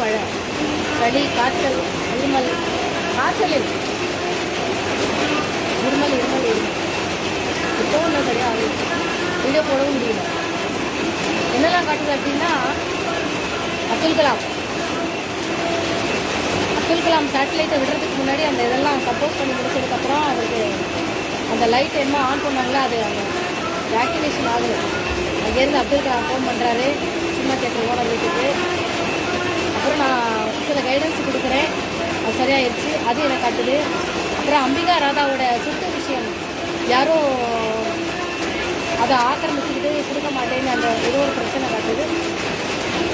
மழை. சளி காய்ச்சல் இருமல். காய்ச்சல் இருமல் இருமல் இருமல். இப்போ ஒன்றும் கிடையாது வீடியோ போடவும் முடியல. என்னெல்லாம் காட்டுது அப்படின்னா அப்துல் கலாம். அப்துல் கலாம் சேட்டலைட்டை விடுறதுக்கு முன்னாடி அந்த இதெல்லாம் கம்போஸ் பண்ணி முடிச்சதுக்கப்புறம் அவருக்கு அந்த லைட் என்ன ஆன் பண்ணாங்களோ அது அந்த வேக்சினேஷன் ஆகுது அங்கேருந்து அப்துல் கலாம் ஃபோன் பண்ணுறாரு சினிமா தேட்டர் ஓட வீட்டுக்கு. அப்புறம் நான் சில கைடன்ஸ் கொடுக்குறேன். அது சரியாயிருச்சு. அது எனக்கு காட்டுது. அப்புறம் அம்பிகா ராதாவோட சொத்து விஷயம். யாரோ அதை ஆக்கிரமிச்சுக்கிட்டு கொடுக்க மாட்டேன்னு அந்த ஏதோ ஒரு பிரச்சனை காட்டுது.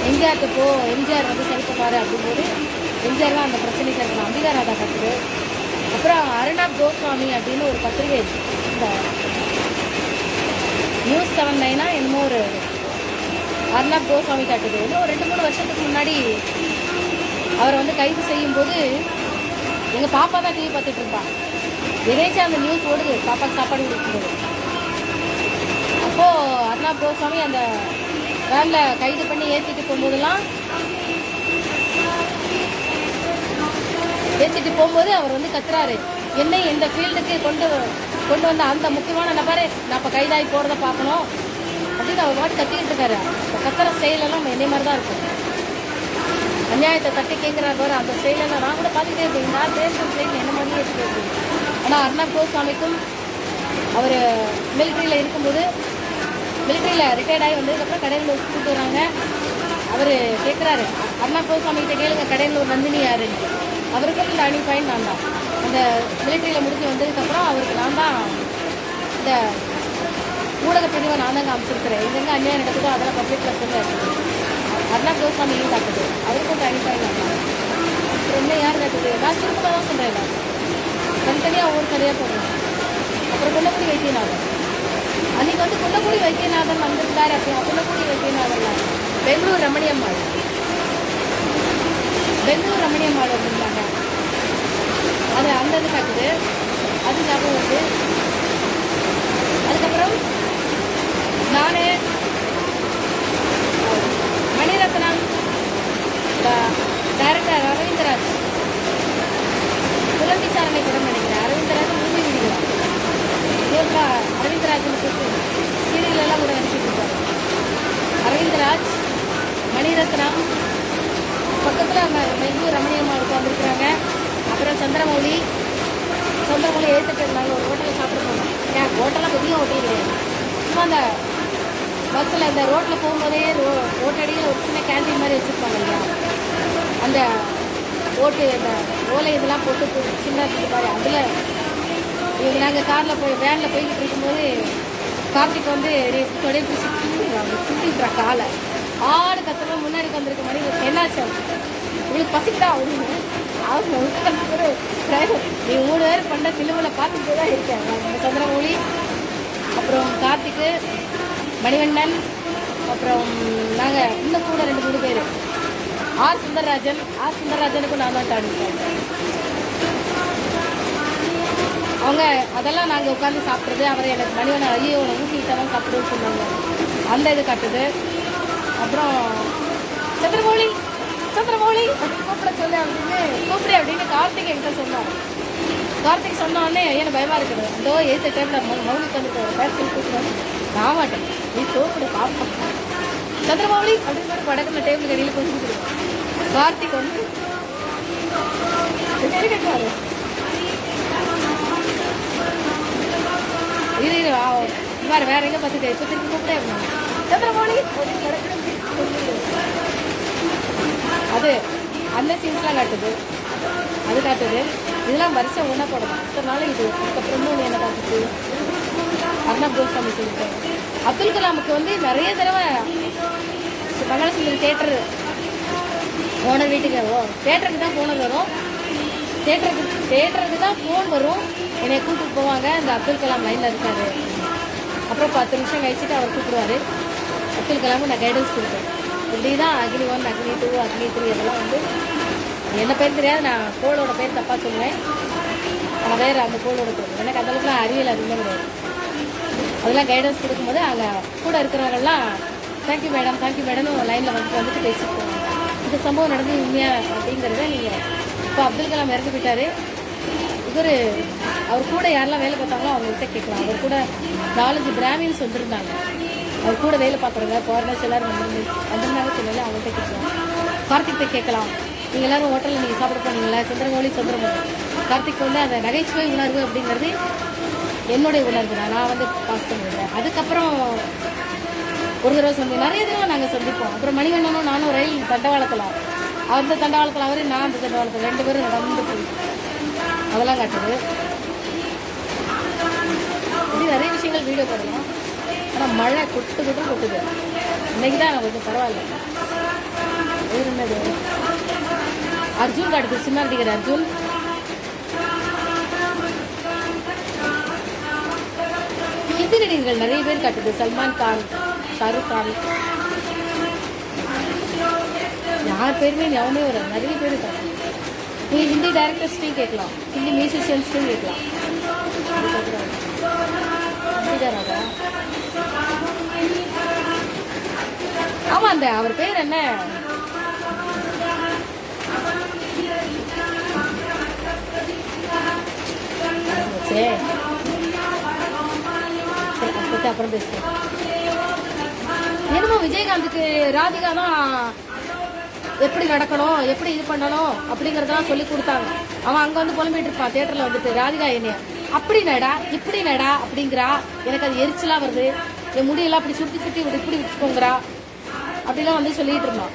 எம்ஜிஆருக்கு போ எம்ஜிஆர் வந்து சரி பண்ணாரு அப்படிங்கும்போது எம்ஜிஆர்லாம் அந்த பிரச்சனைக்கு இருக்கணும் அம்பிகா ராதா காட்டுது. அப்புறம் அருணாப் கோஸ்வாமி அப்படின்னு ஒரு பத்திரிகை இந்த நியூஸ் செவன் நைனா என்னமோ ஒரு அர்ணாப் கோஸ்வாமி காட்டுது. வந்து ஒரு ரெண்டு மூணு வருஷத்துக்கு முன்னாடி அவரை வந்து கைது செய்யும்போது எங்கள் பாப்பா தான் டிவி பார்த்துட்டு இருப்பான் எதேச்சும் அந்த நியூஸ் ஓடுது பாப்பாக்கு சாப்பாடு கொடுக்கும்போது. அப்போது அண்ணா கோசாமி அந்த வேனில் கைது பண்ணி ஏற்றிட்டு போகும்போதெல்லாம் ஏற்றிட்டு போகும்போது அவர் வந்து கத்துறாரு. என்னை இந்த ஃபீல்டுக்கு கொண்டு கொண்டு வந்த அந்த முக்கியமான நபரை நான் இப்போ கைதாகி போகிறத பார்க்கணும் அப்படின்னு அவர் பாட்டு கத்திக்கிட்டு இருக்காரு. கத்துற ஸ்டைல் என்னை மாதிரி தான் இருக்கும். அநியாயத்தை தட்டி கேட்குறாரு பாரு அந்த ஸ்டைலில் நான் கூட பார்த்துக்கிட்டே இருக்கேன் நான் பேசுகிற ஸ்டைல் என்ன மாதிரியே இருக்கு ஆனால் அர்ணாப் கோஸ்வாமிக்கும் அவர் மிலிட்ரியில் இருக்கும்போது மிலிட்ரியில் ரிட்டையர்ட் ஆகி வந்ததுக்கப்புறம் கடையில் கூப்பிட்டு வராங்க. அவர் கேட்குறாரு அர்ணாப் கோஸ்வாமிகிட்ட கேளுங்க கடையில் ஒரு நந்தினி யாருன்னு அவருக்கும் இந்த அணி ஃபைன் நான் தான். அந்த மிலிட்ரியில் முடிஞ்சு வந்ததுக்கப்புறம் அவருக்கு நான் தான் இந்த ஊடக நான் தான் காமிச்சிருக்கிறேன். எங்கெங்கே அநியாயம் நடக்குதோ அதெல்லாம் பப்ளிக்கில் சொல்லி அர்ணாப் கோஸ்வாமியும் காட்டுது அவருக்கும் தனிப்பாய் அணி என்ன யார் காட்டுது? நான் சுருக்கமாக தான் சொல்கிறேன் தனித்தனியாக ஒவ்வொரு கதையாக போடுறேன். அப்புறம் குள்ளக்குடி வைத்தியநாதன். அன்னைக்கு வந்து குள்ளக்குடி வைத்தியநாதன் வந்திருந்தார் அப்போ குள்ளக்குடி வைத்தியநாதன் பெங்களூர் ரமணியம்மாள் பெங்களூர் ரமணியம்மாள் வந்திருந்தாங்க அது அந்த இது காட்டுது. அது ஞாபகம் வருது. அதுக்கப்புறம் நான் மணிரத்னம் டைரக்டர் அரவிந்தராஜ் புலம் விசாரணை படம் நினைக்கிறேன் அரவிந்தராஜ் மூவி விடுகிறார் இதேபோல அரவிந்தராஜனுக்கு சீரியல் எல்லாம் கூட நடிச்சிட்டு இருக்காரு. அரவிந்தராஜ் மணிரத்னம். பக்கத்தில் மெல்லூர் ரமணியம்மா உட்காந்துருக்குறாங்க அப்புறம் சந்திரமௌலி. சந்திரமௌலி எழுத்துட்டு இருந்தாங்க. ஒரு ஹோட்டலில் சாப்பிட போனோம் ஏன் ஹோட்டலாக பெரிய ஹோட்டல் கிடையாது சும்மா அந்த பஸ்ஸில் இந்த ரோட்டில் போகும்போதே ரோ ரோட்டடியில் ஒரு சின்ன கேண்டீன் மாதிரி வச்சுருப்பாங்க இல்லையா? அந்த ஓட்டு அந்த ஓலை இதெல்லாம் போட்டு சின்ன பாரு. அதில் இவங்க நாங்கள் காரில் போய் வேனில் போய்கிட்டு இருக்கும்போது கார்த்திக் வந்து தொடைய பிடிச்சி தூக்கிடுறாங்க காலை. ஆடு கத்துற முன்னாடி வந்திருக்க மாதிரி என்னாச்சு உங்களுக்கு பசிக்குதா அப்படின்னு அவங்க உட்காந்து டிரைவர் நீ மூணு பேர் பண்ண சிலுவில் பார்த்துட்டு தான் இருக்கேன். சந்திரமௌழி அப்புறம் கார்த்திக்கு மணிவண்ணன் அப்புறம் நாங்கள் இன்னும் கூட ரெண்டு மூணு பேர். ஆர் சுந்தரராஜன் ஆர் சுந்தரராஜனுக்கும் நான் தான் அவங்க அதெல்லாம் நாங்கள் உட்காந்து சாப்பிட்றது அவரை எனக்கு மணிவண்ணன் ஐயோ உன ஊட்டிக்கிட்ட தான் சாப்பிடுன்னு சொன்னாங்க அந்த இது காட்டுது. அப்புறம் சந்திரமௌலி சந்திரமௌலி அப்படின்னு கூப்பிட சொல்லு அப்படின்னு கூப்பிடு அப்படின்னு கார்த்திக் என்கிட்ட சொன்னார். கார்த்திக் சொன்ன உடனே எனக்கு பயமாக இருக்குது. இதோ ஏத்த டைமில் மௌலிக்கு வந்துட்டு பேட்ரி கூப்பிடுவாங்க நான் மாட்டேன். நீ கூப்பிடு பாப்பா. சந்திரமௌலி அப்படின்னு சொல்லி படக்குன டேபிள் கடையில் கொஞ்சம் கார்த்திக் வந்து இரு இரு ஆ, வேற வேற எங்க இப்போ திருப்பி கூப்பிட்டே இருந்தாங்க அது அந்த சீன்ஸ்லாம் காட்டுது. அது காட்டுது. இதெல்லாம் வருஷம் ஒன்றா போடணும். இத்தனை நாள் இது. அதுக்கப்புறமும் என்ன காட்டுது அர்ணப் கோஸ்வாமி சொல்லிட்டேன் அப்துல் கலாமுக்கு வந்து நிறைய தடவை மங்களசுந்தரி தேட்டர் போன வீட்டுக்கு ஓ தேட்டருக்கு தான் போனது வரும். தேட்டருக்கு தேட்டருக்கு தான் ஃபோன் வரும். என்னை கூப்பிட்டு போவாங்க. அந்த அப்துல் கலாம் லைனில் இருக்காரு. அப்புறம் பத்து நிமிஷம் கழிச்சுட்டு அவர் கூப்பிடுவாரு. அப்துல் கலாமுக்கு நான் கைடன்ஸ் கொடுப்பேன். இப்படி தான் அக்னி ஒன் அக்னி டூ அக்னி த்ரீ அதெல்லாம் வந்து என்ன பேர் தெரியாது. நான் கோளோட பேர் தப்பாக சொல்லுவேன். ஆனால் வேறு அந்த கோளோட பேர். எனக்கு அந்தளவுக்குலாம் அறிவியல் அதிகமாக கிடையாது. அதெல்லாம் கைடன்ஸ் கொடுக்கும்போது அங்கே கூட இருக்கிறவங்கெல்லாம் தேங்க்யூ மேடம் தேங்க்யூ மேடம்னு லைனில் வந்து வந்துட்டு பேசிப்போம். இந்த சம்பவம் நடந்து உண்மையா அப்படிங்கிறத நீங்கள் இப்போ அப்துல் கலாம் இறந்து போயிட்டாரு. இவர் அவர் கூட யாரெல்லாம் வேலை பார்த்தாங்களோ அவங்கள்ட்ட கேட்கலாம். அவர் கூட நாலஞ்சு பிராமின்ஸ் வந்திருந்தாங்க. அவர் கூட வேலை பார்க்குறவங்க ஃபாரினர்ஸ் எல்லாரும் வந்து வந்திருந்தாங்க சொல்லல அவங்கள்ட்ட கேட்கலாம். கார்த்திக்கிட்ட கேட்கலாம். நீங்கள் எல்லாரும் ஹோட்டலில் நீங்கள் சாப்பிட போனீங்களா? சந்திரமௌலி சந்திரமௌலி. கார்த்திக் வந்து அந்த நகைச்சுவை உணர்வு அப்படிங்கிறது என்னுடைய உணர்வு. தான் நான் வந்து பாஸ் பண்ணிடுறேன் அதுக்கப்புறம் ஒரு தடவை சந்தி நிறைய தடவை நாங்கள் சந்திப்போம் அப்புறம் மணிவண்ணனும் நானும் ரயில் தண்டவாளத்தில். அந்த தண்டவாளத்தில் அவர் நான் அந்த தண்டவாளத்தில். ரெண்டு பேரும் நடந்து போய் அதெல்லாம் காட்டுது. இப்படி நிறைய விஷயங்கள் வீடியோ போடலாம். ஆனால் மழை கொட்டு கொட்டு கொட்டுது. இன்னைக்கு தான் கொஞ்சம் பரவாயில்ல. வேறு என்னது? அர்ஜுன் காட்டுது சினிமா நடிகர் அர்ஜுன். ஹிந்தி நடிகர்கள் நிறைய பேர் காட்டுது சல்மான் கான். ஷாருக் யார் பேருமே எவனே ஒரு நிறைய பேர் காட்டுது நீங்கள் ஹிந்தி டைரக்டர்ஸ்டையும் கேட்கலாம். ஹிந்தி மியூசிஷியன்ஸ்டையும் கேட்கலாம். ஆமாம் ஆமா அந்த அவர் பேர் என்ன? சரி அப்புறம் பேசுறேன் என்னமோ விஜயகாந்துக்கு ராதிகா தான் எப்படி நடக்கணும் எப்படி இது பண்ணணும் அப்படிங்கறதெல்லாம் சொல்லி கொடுத்தாங்க. அவன் அங்க வந்து புலம்பிட்டு இருப்பான் தியேட்டர்ல வந்துட்டு ராதிகா என்னைய அப்படி நடா இப்படி நடா அப்படிங்கிறா. எனக்கு அது எரிச்சலா வருது. என் முடியெல்லாம் அப்படி சுட்டி சுட்டி விட்டு இப்படி வச்சுக்கோங்கிறா அப்படிலாம் வந்து சொல்லிட்டு இருந்தான்.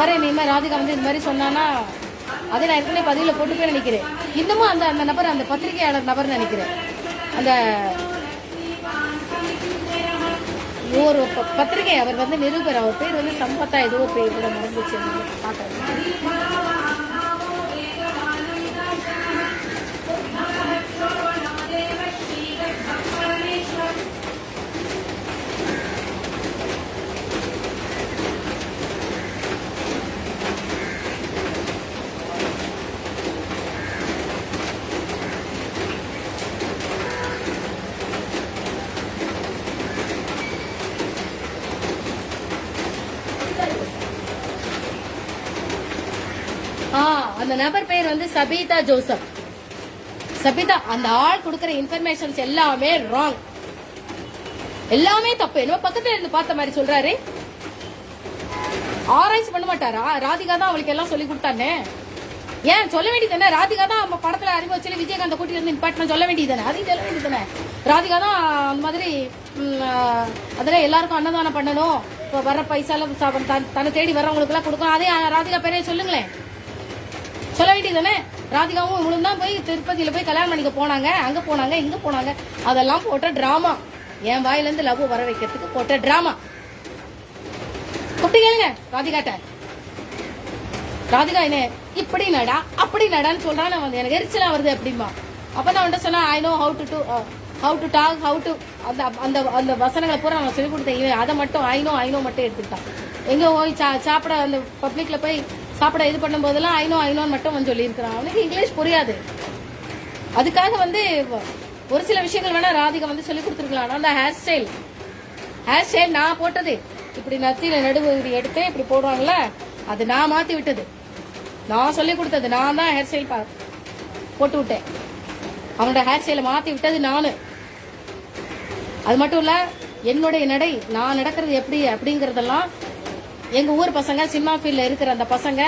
வர இனிமே ராதிகா வந்து இந்த மாதிரி சொன்னானா அதை நான் ஏற்கனவே பதிவில் போட்டு போய் நினைக்கிறேன். இன்னமும் அந்த அந்த நபர் அந்த பத்திரிகையாளர் நபர் நினைக்கிறேன். அந்த ஒரு ப- பத்திரிகை அவர் வந்து நிருபர் அவர் பேர் வந்து சம்பத்தா ஏதோ பேர் கூட மறந்துச்சு பார்க்குறது அந்த நபர் பேர் வந்து சபிதா ஜோசப். சபிதா அந்த ஆள் கொடுக்கற இன்ஃபர்மேஷன்ஸ் எல்லாமே ராங் எல்லாமே தப்பு. என்ன பக்கத்துல இருந்து பார்த்த மாதிரி சொல்றாரு. ஆராய்ச்சி பண்ண மாட்டாரா? ராதிகா தான் அவளுக்கு எல்லாம் சொல்லி கொடுத்தானே? ஏன்? சொல்ல வேண்டியதானே ராதிகா தான் நம்ம படத்துல அறிமுகத்தில் விஜயகாந்த கூட்டி வந்து இம்பார்ட்டன் சொல்ல வேண்டியதானே அதையும் சொல்ல வேண்டியதானே ராதிகா தான் அந்த மாதிரி அதெல்லாம் எல்லாருக்கும் அன்னதானம் பண்ணணும். இப்போ வர்ற பைசால தன்னை தேடி வர்றவங்களுக்கு எல்லாம் கொடுக்கணும். அதே ராதிகா பேரே சொல்லுங்களேன். சொல்ல வேண்டியது தானே? ராதிகாவும் இவளும் தான் போய் திருப்பதியில போய் கல்யாணம் பண்ணிக்க போனாங்க. அங்க போனாங்க இங்க போனாங்க. அதெல்லாம் போட்ட டிராமா என் வாயில இருந்து லவ் வர வைக்கிறதுக்கு போட்ட டிராமா கூப்பிட்டு கேளுங்க ராதிகாட்ட. ராதிகா என்ன இப்படி நடா அப்படி நடான்னு சொல்றான் வந்து எனக்கு எரிச்சலா வருது அப்படிம்பா. அப்ப நான் அவன்கிட்ட சொன்னா I know how to to how to talk how to அந்த அந்த அந்த வசனங்களை பூரா நான் சொல்லி கொடுத்தேன். இவன் அதை மட்டும் ஐநோ ஐநோ மட்டும் எடுத்துக்கிட்டான். எங்க போய் சா- சாப்பிட அந்த பப்ளிக்ல போய் சாப்பிட இது பண்ணும் போதெல்லாம் ஐநோ ஐநோன்னு மட்டும் அவன் சொல்லியிருக்கிறான். அவனுக்கு இங்கிலீஷ் புரியாது. அதுக்காக வந்து ஒரு சில விஷயங்கள் வேணா ராதிகா வந்து சொல்லி கொடுத்துருக்கலாம். ஆனால் அந்த ஹேர் ஸ்டைல் ஹேர் ஸ்டைல் நான் போட்டது. இப்படி நத்தியில நடுவு எடுத்து இப்படி போடுவாங்கல்ல அது நான் மாத்தி விட்டது. நான் சொல்லி கொடுத்தது நான் தான் ஹேர் ஸ்டைல் போட்டு விட்டேன். அவனோட ஹேர் ஸ்டைலை மாத்தி விட்டது நானு. அது மட்டும் இல்ல என்னுடைய நடை நான் நடக்கிறது எப்படி அப்படிங்கறதெல்லாம் எங்கள் ஊர் பசங்க சினிமா ஃபீல்டில் இருக்கிற அந்த பசங்க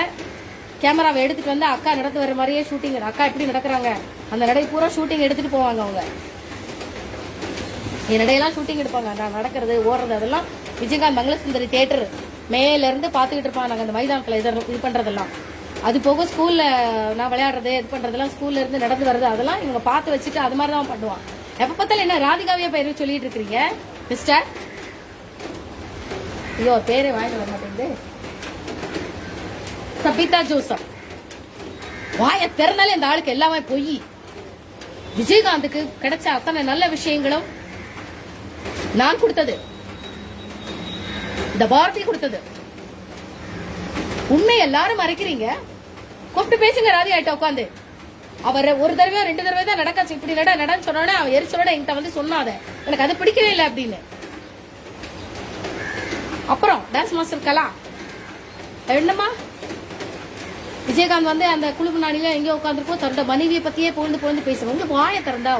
கேமராவை எடுத்துகிட்டு வந்து அக்கா நடந்து வர மாதிரியே ஷூட்டிங் அக்கா எப்படி நடக்கிறாங்க. அந்த நடை பூரா ஷூட்டிங் எடுத்துகிட்டு போவாங்க அவங்க. என் நடையெல்லாம் ஷூட்டிங் எடுப்பாங்க. நான் நடக்கிறது ஓடுறது அதெல்லாம் விஜயகாந்த் மங்களசுந்தரி தேட்டர் மேலேருந்து பார்த்துக்கிட்டு இருப்பாங்க. நாங்கள் அந்த மைதானத்தில் இது இது பண்ணுறதெல்லாம் அது போக ஸ்கூலில் நான் விளையாடுறது இது பண்ணுறதெல்லாம் ஸ்கூல்லேருந்து நடந்து வர்றது அதெல்லாம் இவங்க பார்த்து வச்சுட்டு அது மாதிரி தான் பண்ணுவான். எப்போ பார்த்தாலும் என்ன ராதிகாவே பேர் சொல்லிட்டு இருக்கிறீங்க மிஸ்டர் ஐயோ பேரே வாயில் வர மாட்டேங்குது சபிதா ஜோசப் வாய திறந்தாலே இந்த ஆளுக்கு எல்லாமே போய் விஜயகாந்துக்கு கிடைச்ச அத்தனை நல்ல விஷயங்களும் நான் கொடுத்தது இந்த பாரதி கொடுத்தது உண்மை எல்லாரும் மறைக்கிறீங்க கூப்பிட்டு பேசுங்க ராதி ஆயிட்ட உட்காந்து அவர் ஒரு தடவை ரெண்டு தடவை தான் நடக்காச்சு இப்படி நட நடன்னு சொன்னோன்னே அவன் எரிச்சலோட என்கிட்ட வந்து சொன்னாத எனக்கு அது பிடிக்கவே இல்லை அப்படின்னு அப்புறம் டான்ஸ் மாஸ்டர் கலா. என்னம்மா? விஜயகாந்த் வந்து அந்த குழு முன்னாடியில் எங்கேயோ உட்காந்துருக்கோம் தன்னோட மனைவியை பற்றியே புகழ்ந்து புகழ்ந்து பேசுறோம் உங்களுக்கு வாயை திறந்தா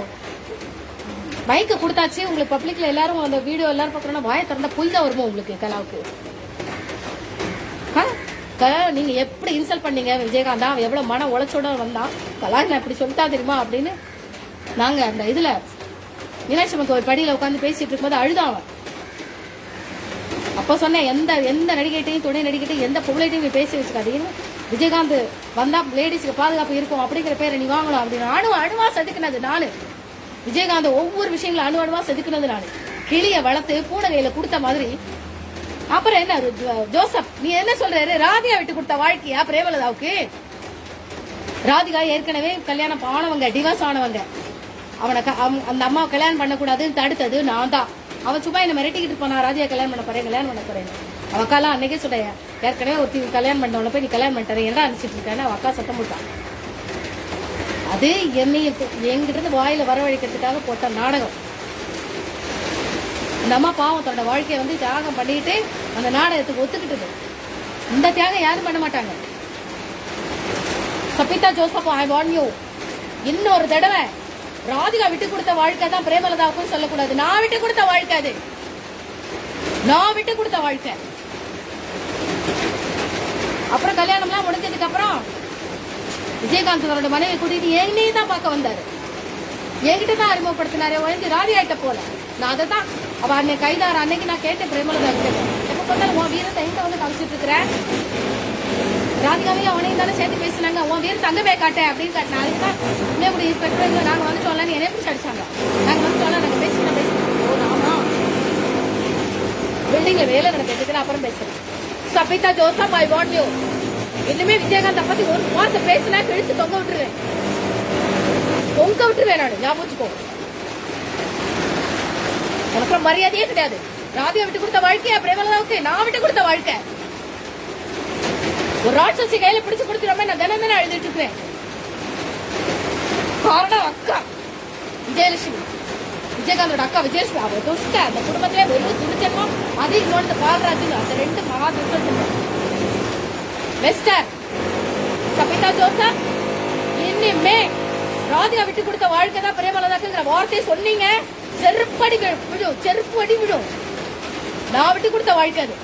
பைக்கை கொடுத்தாச்சு. உங்களுக்கு பப்ளிக்ல எல்லாரும் அந்த வீடியோ எல்லாரும் பார்க்குறோன்னா வாயை திறந்தா பொய் தான் வருமோ உங்களுக்கு கலாவுக்கு? ஆ? கலா நீங்க எப்படி இன்சல்ட் பண்ணீங்க? விஜயகாந்தா அவன் எவ்வளவு மன உழைச்சோட வந்தான். கலா நான் இப்படி சொல்லிட்டா தெரியுமா அப்படின்னு நாங்க அந்த இதுல மீனாட்சி அம்மன் கோவில் படியில உட்காந்து பேசிட்டு இருக்கும்போது அழுதான் அவன். அப்போ சொன்னேன் எந்த எந்த நடிகைட்டையும் துணை நடிகைட்டையும் எந்த பொருளைட்டையும் நீ பேசி வச்சுக்காதீங்கன்னு விஜயகாந்த் வந்தா லேடிஸ்க்கு பாதுகாப்பு இருக்கும் அப்படிங்கிற பேரை நீ வாங்கலாம் அப்படின்னு. அணு அணுவா செதுக்குனது நானு. விஜயகாந்த் ஒவ்வொரு விஷயங்களும் அணு அணுவா செதுக்குனது நானு. கிளிய வளர்த்து பூனை கையில கொடுத்த மாதிரி. அப்புறம் என்ன ஜோசப் நீ என்ன சொல்றாரு? ராதியா விட்டு கொடுத்த வாழ்க்கையா பிரேமலதாவுக்கு? ராதிகா ஏற்கனவே கல்யாணம் ஆனவங்க டிவோர்ஸ் ஆனவங்க. அவனை க- அந்த அம்மாவை கல்யாணம் பண்ணக்கூடாதுன்னு தடுத்தது நான் தான். அவன் சும்மா என்ன மிரட்டிக்கிட்டு போனா ராஜா கல்யாணம் பண்ண போறேன் கல்யாணம் பண்ண போறேன் அவன் அக்காலாம் அன்னைக்கே சொல்றேன் ஏற்கனவே ஒருத்தி கல்யாணம் பண்ணவன போய் நீ கல்யாணம் பண்ணிட்டேன் என்ன அனுப்பிச்சிட்டு இருக்கான்னு அவன் அக்கா சத்தம் போட்டான். அது என்னை என்கிட்ட வாயில வரவழைக்கிறதுக்காக போட்ட நாடகம். அந்த அம்மா பாவம் தன்னோட வாழ்க்கையை வந்து தியாகம் பண்ணிட்டு அந்த நாடகத்துக்கு ஒத்துக்கிட்டது இந்த தியாகம் யாரும் பண்ண மாட்டாங்க. Sabitha Joseph I want you இன்னொரு தடவை ராதிகா விட்டு கொடுத்த வாழ்க்கை தான் பிரேமலதாவுக்கும் சொல்லக்கூடாது. நான் விட்டு கொடுத்த வாழ்க்கை அது. நான் விட்டு கொடுத்த வாழ்க்கை. அப்புறம் கல்யாணம்லாம் முடிஞ்சதுக்கு அப்புறம் விஜயகாந்த் அவரோட மனைவி கூட்டிட்டு என்னையும் தான் பார்க்க வந்தாரு. என்கிட்ட தான் அறிமுகப்படுத்தினாரு. ஒழிஞ்சு ராதிகாட்ட போல. நான் அதை தான் அவ அன்னைக்கு கைதார அன்னைக்கு நான் கேட்டேன் பிரேமலதா கிட்ட. எப்ப பார்த்தாலும் உன் வீரத்தை எங்க வந்து காமிச்சிட்டு இருக்கிறேன் ராதிகாவையும் அவனையும் தானே சேர்த்து பேசினாங்க. உன் வீரத்தை தங்கவே காட்ட காட்டேன் அப்படின்னு காட்டினா அதுக்கு தான் இப்படி இன்ஸ்பெக்டர் இங்கே நாங்கள் வந்து வந்துட்டோம்லன்னு என்னை பிடிச்சி அடிச்சாங்க. நாங்கள் வந்து சொல்லலாம் நாங்கள் பேசிட்டு ஓ ஆமா பில்டிங்கில் வேலை நடக்கிறதுக்கு அப்புறம் பேசுகிறேன் Sabitha Joseph I want you இனிமே விஜயகாந்த் பத்தி ஒரு வார்த்தை பேசினா கிழிச்சு தொங்க விட்டுருவேன். தொங்க விட்டுருவேன் நான் ஞாபகம் வச்சுக்கோ. எனக்கு மரியாதையே கிடையாது. ராதிகா விட்டு கொடுத்த வாழ்க்கையா பிரேமலதாவுக்கு? நான் விட்டு கொடுத்த வாழ்க்கை. ஒரு ராட்சசி கையில பிடிச்சு கொடுத்துடாம நான் தினம் தினம் எழுதிட்டு இருக்கிறேன். காரணம் அக்கா. விஜயலட்சுமி. விஜயகாந்தோட அக்கா விஜயலட்சுமி. அவ துஷ்ட அந்த குடும்பத்திலே வெறும் துணிச்சன்மம் அது இன்னொன்று பாலராஜு அந்த ரெண்டு மகா துஷ்டம் வெஸ்டர் சபிதா ஜோசா இனிமே ராதிகா விட்டு கொடுத்த வாழ்க்கை தான் பிரேமலதாக்குங்கிற வார்த்தையை சொன்னீங்க. செருப்படி வி- விழும் செருப்பு அடி விழும் நான் விட்டு கொடுத்த வாழ்க்கை அது.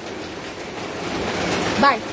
பாய்